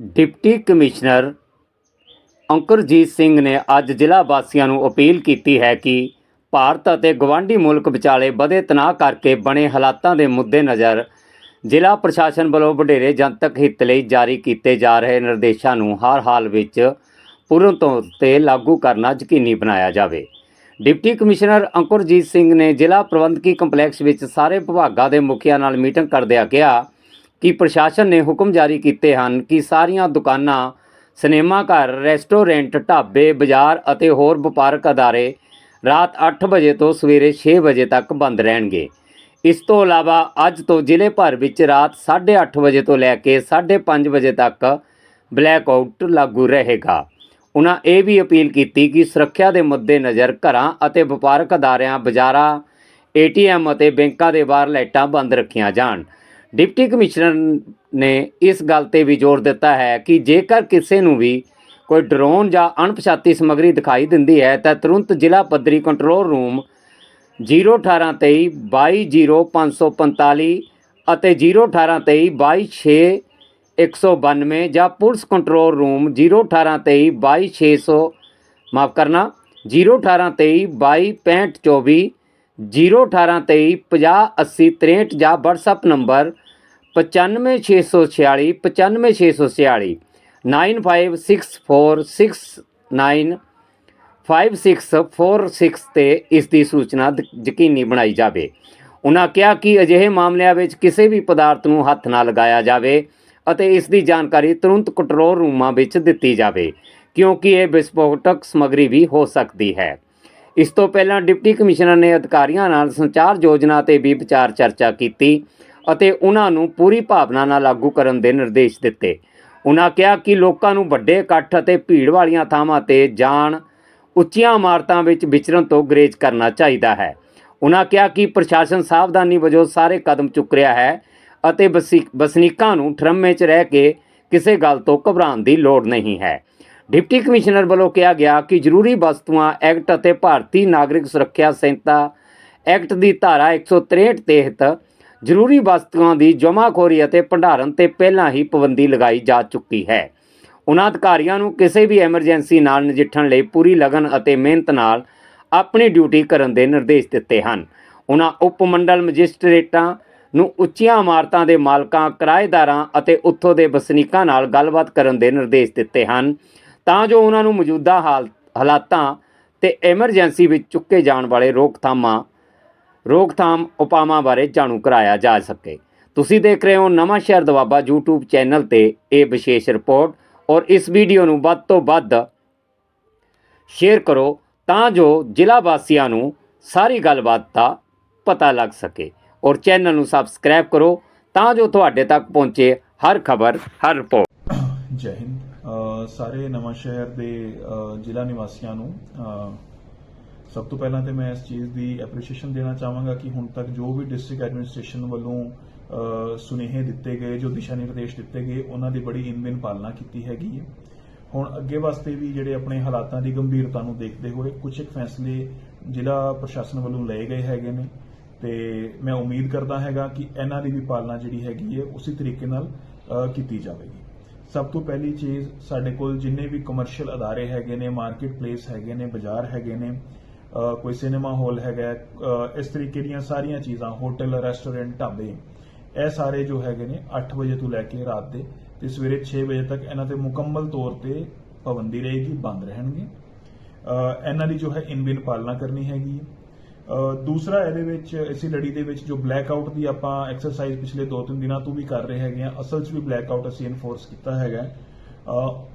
Deputy commissioner ਅੰਕਰਜੀਤ Singh ਨੇ ਅੱਜ ਜ਼ਿਲ੍ਹਾ ਵਾਸੀਆਂ ਨੂੰ ਅਪੀਲ ਕੀਤੀ ਹੈ ਕਿ ਭਾਰਤ ਅਤੇ ਗਵਾਂਢੀ ਮੁਲਕ ਵਿਚਾਲੇ ਵਧੇ ਤਣਾਅ ਕਰਕੇ ਬਣੇ ਹਾਲਾਤਾਂ ਦੇ ਮੁੱਦੇ ਨਜ਼ਰ ਜ਼ਿਲ੍ਹਾ ਪ੍ਰਸ਼ਾਸਨ ਵੱਲੋਂ ਵਡੇਰੇ ਜਨਤਕ ਹਿੱਤ ਲਈ ਜਾਰੀ ਕੀਤੇ ਜਾ ਰਹੇ ਨਿਰਦੇਸ਼ਾਂ ਨੂੰ ਹਰ ਹਾਲ ਵਿੱਚ ਪੂਰਨ ਤੌਰ ਤੇ ਲਾਗੂ ਕਰਨਾ ਯਕੀਨੀ ਬਣਾਇਆ ਜਾਵੇ। ਡਿਪਟੀ ਕਮਿਸ਼ਨਰ ਅੰਕੁਰਜੀਤ ਸਿੰਘ ਨੇ ਜ਼ਿਲ੍ਹਾ ਪ੍ਰਬੰਧਕੀ ਕੰਪਲੈਕਸ ਵਿੱਚ ਸਾਰੇ ਵਿਭਾਗਾਂ ਦੇ ਮੁਖੀਆਂ ਨਾਲ ਮੀਟਿੰਗ ਕਰਦਿਆਂ ਕਿਹਾ ਕਿ ਪ੍ਰਸ਼ਾਸਨ ਨੇ ਹੁਕਮ ਜਾਰੀ ਕੀਤੇ ਹਨ ਕਿ ਸਾਰੀਆਂ ਦੁਕਾਨਾਂ, ਸਿਨੇਮਾ ਘਰ, ਰੈਸਟੋਰੈਂਟ, ਢਾਬੇ, ਬਾਜ਼ਾਰ ਅਤੇ ਹੋਰ ਵਪਾਰਕ ਅਦਾਰੇ ਰਾਤ 8 ਵਜੇ ਤੋਂ ਸਵੇਰੇ 6 ਵਜੇ ਤੱਕ ਬੰਦ ਰਹਿਣਗੇ। ਇਸ ਤੋਂ ਇਲਾਵਾ ਅੱਜ ਤੋਂ ਜ਼ਿਲ੍ਹੇ ਭਰ ਵਿੱਚ ਰਾਤ 8:30 ਵਜੇ ਤੋਂ ਲੈ ਕੇ 5:30 ਵਜੇ ਤੱਕ ਬਲੈਕ ਆਊਟ ਲਾਗੂ ਰਹੇਗਾ। ਉਹਨਾਂ ਇਹ ਵੀ ਅਪੀਲ ਕੀਤੀ ਕਿ ਸੁਰੱਖਿਆ ਦੇ ਮੁੱਦੇ ਨਜ਼ਰ ਘਰਾਂ ਅਤੇ ਵਪਾਰਕ ਅਦਾਰਿਆਂ, ਬਾਜ਼ਾਰਾਂ, ਏਟੀਐਮ ਅਤੇ ਬੈਂਕਾਂ ਦੇ ਬਾਹਰ ਲਾਈਟਾਂ ਬੰਦ ਰੱਖੀਆਂ ਜਾਣ। ਡਿਪਟੀ ਕਮਿਸ਼ਨਰ ਨੇ ਇਸ ਗੱਲ ਤੇ ਵੀ ਜ਼ੋਰ ਦਿੱਤਾ ਹੈ ਕਿ ਜੇਕਰ ਕਿਸੇ ਨੂੰ ਵੀ ਕੋਈ ਡਰੋਨ ਜਾਂ ਅਣਪਛਾਤੀ ਸਮੱਗਰੀ ਦਿਖਾਈ ਦਿੰਦੀ ਹੈ, ਤਾਂ ਤੁਰੰਤ ਜ਼ਿਲ੍ਹਾ ਪੱਧਰੀ ਕੰਟਰੋਲ ਰੂਮ 01823 220545 ਅਤੇ 01823 226 ਜਾਂ ਪੁਲਿਸ ਕੰਟਰੋਲ ਰੂਮ 01823 22600 ਮਾਫ ਕਰਨਾ 01823 226524 01823 5080 63 ਜਾਂ WhatsApp ਨੰਬਰ 95646 95646 956469 5646 ਤੇ ਇਸ ਦੀ ਸੂਚਨਾ ਦ- ਯਕੀਨੀ ਬਣਾਈ ਜਾਵੇ। ਉਹਨਾਂ ਕਿਹਾ ਕਿ ਅਜਿਹੇ ਮਾਮਲਿਆਂ ਵਿੱਚ ਕਿਸੇ ਵੀ ਪਦਾਰਥ ਨੂੰ ਹੱਥ ਨਾ ਲਗਾਇਆ ਜਾਵੇ ਅਤੇ ਇਸ ਦੀ ਜਾਣਕਾਰੀ ਤੁਰੰਤ ਕੰਟਰੋਲ ਰੂਮਾਂ ਵਿੱਚ ਦਿੱਤੀ ਜਾਵੇ, ਕਿਉਂਕਿ ਇਹ ਵਿਸਫੋਟਕ ਸਮੱਗਰੀ ਵੀ ਹੋ ਸਕਦੀ ਹੈ। ਇਸ ਤੋਂ ਪਹਿਲਾਂ ਡਿਪਟੀ ਕਮਿਸ਼ਨਰ ਨੇ ਅਧਿਕਾਰੀਆਂ ਨਾਲ ਸੰਚਾਰ ਯੋਜਨਾ ਤੇ ਵੀ ਵਿਚਾਰ ਚਰਚਾ ਕੀਤੀ ਅਤੇ ਉਹਨਾਂ ਨੂੰ ਪੂਰੀ ਭਾਵਨਾ ਨਾਲ ਲਾਗੂ ਕਰਨ ਦੇ ਨਿਰਦੇਸ਼ ਦਿੱਤੇ। ਉਹਨਾਂ ਕਿਹਾ ਕਿ ਲੋਕਾਂ ਨੂੰ ਵੱਡੇ ਇਕੱਠ ਅਤੇ ਭੀੜ ਵਾਲੀਆਂ ਥਾਵਾਂ ਤੇ ਜਾਣ, ਉੱਚੀਆਂ ਇਮਾਰਤਾਂ ਵਿੱਚ ਵਿਚਰਨ ਤੋਂ ਗਰੇਜ਼ ਕਰਨਾ ਚਾਹੀਦਾ ਹੈ। ਉਹਨਾਂ ਕਿਹਾ ਕਿ ਪ੍ਰਸ਼ਾਸਨ ਸਾਵਧਾਨੀ ਵਜੋਂ ਸਾਰੇ ਕਦਮ ਚੁੱਕ ਰਿਹਾ ਹੈ ਅਤੇ ਵਸੀ- ਵਸਨੀਕਾਂ ਨੂੰ ਠਰਮੇ 'ਚ ਰਹਿ ਕੇ ਕਿਸੇ ਗੱਲ ਤੋਂ ਘਬਰਾਉਣ ਦੀ ਲੋੜ ਨਹੀਂ ਹੈ। ਡਿਪਟੀ ਕਮਿਸ਼ਨਰ ਵੱਲੋਂ ਕਿਹਾ ਗਿਆ ਕਿ ਜ਼ਰੂਰੀ ਵਸਤੂਆਂ ਐਕਟ ਅਤੇ ਭਾਰਤੀ ਨਾਗਰਿਕ ਸੁਰੱਖਿਆ ਸੰਹਿਤਾ ਐਕਟ ਦੀ ਧਾਰਾ 163 ਤਹਿਤ ਜ਼ਰੂਰੀ ਵਸਤੂਆਂ ਦੀ ਜਮ੍ਹਾਂਖੋਰੀ ਅਤੇ ਭੰਡਾਰਨ ਤੇ ਪਹਿਲਾਂ ਹੀ ਪਾਬੰਦੀ ਲਗਾਈ ਜਾ ਚੁੱਕੀ ਹੈ। ਉਹਨਾਂ ਅਧਿਕਾਰੀਆਂ ਨੂੰ ਕਿਸੇ ਵੀ ਐਮਰਜੈਂਸੀ ਨਾਲ ਨਜਿੱਠਣ ਲਈ ਪੂਰੀ ਲਗਨ ਅਤੇ ਮਿਹਨਤ ਨਾਲ ਆਪਣੀ ਡਿਊਟੀ ਕਰਨ ਦੇ ਨਿਰਦੇਸ਼ ਦਿੱਤੇ ਹਨ। ਉਹਨਾਂ ਉਪ ਮੰਡਲ ਮੈਜਿਸਟ੍ਰੇਟਾਂ ਨੂੰ ਉੱਚੀਆਂ ਇਮਾਰਤਾਂ ਦੇ ਮਾਲਕਾਂ, ਕਿਰਾਏਦਾਰਾਂ ਅਤੇ ਉੱਥੋਂ ਦੇ ਵਸਨੀਕਾਂ ਨਾਲ ਗੱਲਬਾਤ ਕਰਨ ਦੇ ਨਿਰਦੇਸ਼ ਦਿੱਤੇ ਹਨ। ਤਾਂ ਜੋ ਉਹਨਾਂ ਨੂੰ ਮੌਜੂਦਾ ਹਾਲ, ਹਾਲਾਤਾਂ ਤੇ ਐਮਰਜੈਂਸੀ ਵਿੱਚ ਚੁੱਕੇ ਜਾਣ ਵਾਲੇ ਰੋਕਥਾਮਾਂ, ਰੋਕਥਾਮ ਉਪਾਵਾਂ ਬਾਰੇ ਜਾਣੂ ਕਰਾਇਆ ਜਾ ਸਕੇ। ਤੁਸੀਂ ਦੇਖ ਰਹੇ ਹੋ ਨਵਾਂ ਸ਼ਹਿਰ ਦਵਾਬਾ YouTube ਚੈਨਲ ਤੇ ਇਹ ਵਿਸ਼ੇਸ਼ ਰਿਪੋਰਟ ਔਰ ਇਸ ਵੀਡੀਓ ਨੂੰ ਵੱਧ ਤੋਂ ਵੱਧ ਸ਼ੇਅਰ ਕਰੋ ਤਾਂ ਜੋ ਜ਼ਿਲ੍ਹਾ ਵਾਸੀਆਂ ਨੂੰ ਸਾਰੀ ਗੱਲਬਾਤ ਦਾ ਪਤਾ ਲੱਗ ਸਕੇ ਔਰ ਚੈਨਲ ਨੂੰ ਸਬਸਕ੍ਰਾਈਬ ਕਰੋ ਤਾਂ ਜੋ ਤੁਹਾਡੇ ਤੱਕ ਪਹੁੰਚੇ ਹਰ ਖਬਰ, ਹਰ ਰਿਪੋਰਟ। ਜੈ ਹਿੰਦ। ਸਾਰੇ ਨਵਾਂ ਸ਼ਹਿਰ ਦੇ ਜ਼ਿਲ੍ਹਾ ਨਿਵਾਸੀਆਂ ਨੂੰ ਸਭ ਤੋਂ ਪਹਿਲਾਂ ਤੇ ਮੈਂ ਇਸ ਚੀਜ਼ ਦੀ ਐਪਰੀਸ਼ੀਏਸ਼ਨ ਦੇਣਾ ਚਾਹਾਂਗਾ ਕਿ ਹੁਣ ਤੱਕ ਜੋ ਵੀ ਡਿਸਟ੍ਰਿਕਟ ਐਡਮਿਨਿਸਟ੍ਰੇਸ਼ਨ ਵੱਲੋਂ ਸੁਨੇਹੇ ਦਿੱਤੇ ਗਏ, ਜੋ ਦਿਸ਼ਾ ਨਿਰਦੇਸ਼ ਦਿੱਤੇ ਗਏ, ਉਹਨਾਂ ਦੀ ਬੜੀ ਇਨਵਿਨ ਪਾਲਣਾ ਕੀਤੀ ਹੈਗੀ ਹੈ। ਹੁਣ ਅੱਗੇ ਵਾਸਤੇ ਵੀ ਜਿਹੜੇ ਆਪਣੇ ਹਾਲਾਤਾਂ ਦੀ ਗੰਭੀਰਤਾ ਨੂੰ ਦੇਖਦੇ ਹੋਏ ਕੁਝ ਇੱਕ ਫੈਸਲੇ ਜ਼ਿਲ੍ਹਾ ਪ੍ਰਸ਼ਾਸਨ ਵੱਲੋਂ ਲਏ ਗਏ ਹੈਗੇ ਨੇ ਤੇ ਮੈਂ ਉਮੀਦ ਕਰਦਾ ਹੈਗਾ ਕਿ ਇਹਨਾਂ ਦੀ ਵੀ ਪਾਲਣਾ ਜਿਹੜੀ ਹੈਗੀ ਹੈ, ਉਸੇ ਤਰੀਕੇ ਨਾਲ ਕੀਤੀ ਜਾਵੇਗੀ। ਸਭ ਤੋਂ ਪਹਿਲੀ ਚੀਜ਼ ਸਾਡੇ ਕੋਲ ਜਿੰਨੇ ਵੀ ਕਮਰਸ਼ੀਅਲ ਅਦਾਰੇ ਹੈਗੇ ਨੇ ਮਾਰਕੀਟ ਪਲੇਸ ਹੈਗੇ ਨੇ, ਬਾਜ਼ਾਰ ਹੈਗੇ ਨੇ ਕੋਈ ਸਿਨੇਮਾ ਹਾਲ ਹੈਗਾ ਇਸ ਤਰੀਕੇ ਦੀਆਂ ਸਾਰੀਆਂ ਚੀਜ਼ਾਂ ਹੋਟਲ ਰੈਸਟੋਰੈਂਟ ਢਾਬੇ, ਇਹ ਸਾਰੇ ਜੋ ਹੈਗੇ ਨੇ 8 ਵਜੇ ਤੋਂ ਲੈ ਕੇ ਰਾਤ ਦੇ ਤੇ ਸਵੇਰੇ 6 ਵਜੇ ਤੱਕ ਇਹਨਾਂ ਤੇ ਮੁਕੰਮਲ ਤੌਰ ਤੇ ਪਾਬੰਦੀ ਰਹੇਗੀ, ਬੰਦ ਰਹਿਣਗੇ। ਇਹਨਾਂ ਦੀ ਜੋ ਹੈ ਇਨਵਿਨ ਪਾਲਣਾ ਕਰਨੀ ਹੈਗੀ ਹੈ। ਦੂਸਰਾ ਇਹਦੇ ਵਿੱਚ, ਇਸੇ ਲੜੀ ਦੇ ਵਿੱਚ ਜੋ ਬਲੈਕ ਆਊਟ ਦੀ ਆਪਾਂ ਐਕਸਰਸਾਈਜ਼ ਪਿਛਲੇ 2-3 ਦਿਨਾਂ ਤੋਂ ਵੀ ਕਰ ਰਹੇ ਹੈਗੇ ਆ ਅਸਲ 'ਚ ਵੀ ਬਲੈਕ ਆਊਟ ਅਸੀਂ ਇਨਫੋਰਸ ਕੀਤਾ ਹੈਗਾ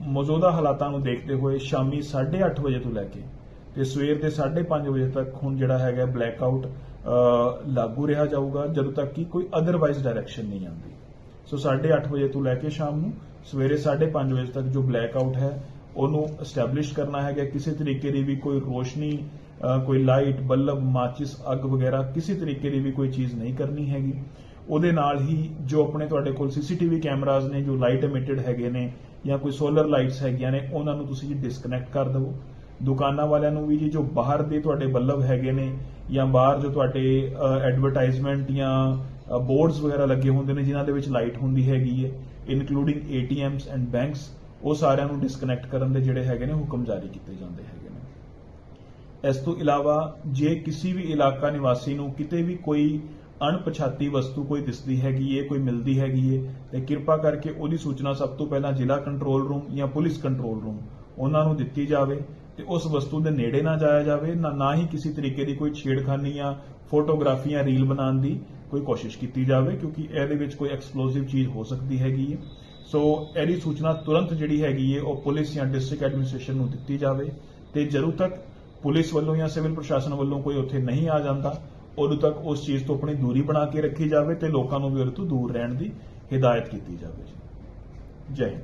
ਮੌਜੂਦਾ ਹਾਲਾਤਾਂ ਨੂੰ ਦੇਖਦੇ ਹੋਏ ਸ਼ਾਮੀ 8:30 ਵਜੇ ਤੋਂ ਲੈ ਕੇ ਤੇ ਸਵੇਰ ਦੇ 5:30 ਵਜੇ ਤੱਕ ਹੁਣ ਜਿਹੜਾ ਹੈਗਾ ਬਲੈਕ ਆਊਟ ਲਾਗੂ ਰਿਹਾ ਜਾਊਗਾ, ਜਦੋਂ ਤੱਕ ਕਿ ਕੋਈ ਅਦਰਵਾਈਜ਼ ਡਾਇਰੈਕਸ਼ਨ ਨਹੀਂ ਆਉਂਦੀ। ਸੋ 8:30 ਵਜੇ ਤੋਂ ਲੈ ਕੇ ਸ਼ਾਮ ਨੂੰ ਸਵੇਰੇ 5:30 ਵਜੇ ਤੱਕ ਜੋ ਬਲੈਕ ਆਊਟ ਹੈ, ਉਹਨੂੰ ਐਸਟੈਬਲਿਸ਼ ਕਰਨਾ ਹੈਗਾ। ਕਿਸੇ ਤਰੀਕੇ ਦੀ ਵੀ ਕੋਈ ਰੋਸ਼ਨੀ ਕੋਈ ਲਾਈਟ, ਬੱਲਬ, ਮਾਚਿਸ, ਅੱਗ ਵਗੈਰਾ ਕਿਸੇ ਤਰੀਕੇ ਦੀ ਵੀ ਕੋਈ ਚੀਜ਼ ਨਹੀਂ ਕਰਨੀ ਹੈਗੀ। ਉਹਦੇ ਨਾਲ ਹੀ ਜੋ ਆਪਣੇ ਤੁਹਾਡੇ ਕੋਲ ਸੀਸੀਟੀਵੀ ਕੈਮਰਾਜ਼ ਨੇ, ਜੋ ਲਾਈਟ ਐਮਿਟਡ ਹੈਗੇ ਨੇ ਜਾਂ ਕੋਈ ਸੋਲਰ ਲਾਈਟਸ ਹੈਗੀਆਂ ਨੇ, ਉਹਨਾਂ ਨੂੰ ਤੁਸੀਂ ਜੀ ਡਿਸਕਨੈਕਟ ਕਰ ਦਿਵੋ। ਦੁਕਾਨਾਂ ਵਾਲਿਆਂ ਨੂੰ ਵੀ ਜੀ, ਜੋ ਬਾਹਰ ਦੇ ਤੁਹਾਡੇ ਬੱਲਬ ਹੈਗੇ ਨੇ ਜਾਂ ਬਾਹਰ ਜੋ ਤੁਹਾਡੇ ਐਡਵਰਟਾਈਜ਼ਮੈਂਟ ਜਾਂ ਬੋਰਡਸ ਵਗੈਰਾ ਲੱਗੇ ਹੁੰਦੇ ਨੇ, ਜਿਨ੍ਹਾਂ ਦੇ ਵਿੱਚ ਲਾਈਟ ਹੁੰਦੀ ਹੈਗੀ ਹੈ ਇਨਕਲੂਡਿੰਗ ATMs ਐਂਡ ਬੈਂਕਸ ਉਹ ਸਾਰਿਆਂ ਨੂੰ ਡਿਸਕਨੈਕਟ ਕਰਨ ਦੇ ਜਿਹੜੇ ਹੈਗੇ ਨੇ, ਹੁਕਮ ਜਾਰੀ ਕੀਤੇ ਜਾਂਦੇ ਹੈਗੇ। ਇਸ ਤੋਂ ਇਲਾਵਾ ਜੇ ਕਿਸੇ ਵੀ ਇਲਾਕਾ ਨਿਵਾਸੀ ਨੂੰ ਕਿਤੇ ਵੀ ਕੋਈ ਅਣਪਛਾਤੀ ਵਸਤੂ ਕੋਈ ਦਿਸਦੀ ਹੈਗੀ ਏ, ਕੋਈ ਮਿਲਦੀ ਹੈਗੀ ਏ, ਤੇ ਕਿਰਪਾ ਕਰਕੇ ਉਹਦੀ ਸੂਚਨਾ ਸਭ ਤੋਂ ਪਹਿਲਾਂ ਜ਼ਿਲ੍ਹਾ ਕੰਟਰੋਲ ਰੂਮ ਜਾਂ ਪੁਲਿਸ ਕੰਟਰੋਲ ਰੂਮ ਉਹਨਾਂ ਨੂੰ ਦਿੱਤੀ ਜਾਵੇ ਤੇ ਉਸ ਵਸਤੂ ਦੇ ਨੇੜੇ ਨਾ ਜਾਇਆ ਜਾਵੇ, ਨਾ ਨਾ ਹੀ ਕਿਸੇ ਤਰੀਕੇ ਦੀ ਕੋਈ ਛੇੜਖਾਨੀ ਜਾਂ ਫੋਟੋਗ੍ਰਾਫੀ ਜਾਂ ਰੀਲ ਬਣਾਉਣ ਦੀ ਕੋਈ ਕੋਸ਼ਿਸ਼ ਕੀਤੀ ਜਾਵੇ, ਕਿਉਂਕਿ ਇਹਦੇ ਵਿੱਚ ਕੋਈ ਐਕਸਪਲੋਸਿਵ ਚੀਜ਼ ਹੋ ਸਕਦੀ ਹੈਗੀ ਹੈ ਸੋ ਇਹਦੀ ਸੂਚਨਾ ਤੁਰੰਤ ਜਿਹੜੀ ਹੈਗੀ ਹੈ ਉਹ ਪੁਲਿਸ ਜਾਂ ਡਿਸਟ੍ਰਿਕਟ ਐਡਮਿਨਿਸਟ੍ਰੇਸ਼ਨ ਨੂੰ ਦਿੱਤੀ ਜਾਵੇ ਤੇ ਜਦੋਂ ਤੱਕ ਪੁਲਿਸ ਵੱਲੋਂ ਜਾਂ ਸਿਵਲ ਪ੍ਰਸ਼ਾਸਨ ਵੱਲੋਂ ਕੋਈ ਉੱਥੇ ਨਹੀਂ ਆ ਜਾਂਦਾ, ਉਦੋਂ ਤੱਕ ਉਸ ਚੀਜ਼ ਤੋਂ ਆਪਣੀ ਦੂਰੀ ਬਣਾ ਕੇ ਰੱਖੀ ਜਾਵੇ ਤੇ ਲੋਕਾਂ ਨੂੰ ਵੀ ਉਹਦੇ ਤੋਂ ਦੂਰ ਰਹਿਣ ਦੀ ਹਿਦਾਇਤ ਕੀਤੀ ਜਾਵੇ ਜੈ। ਹਿੰਦ।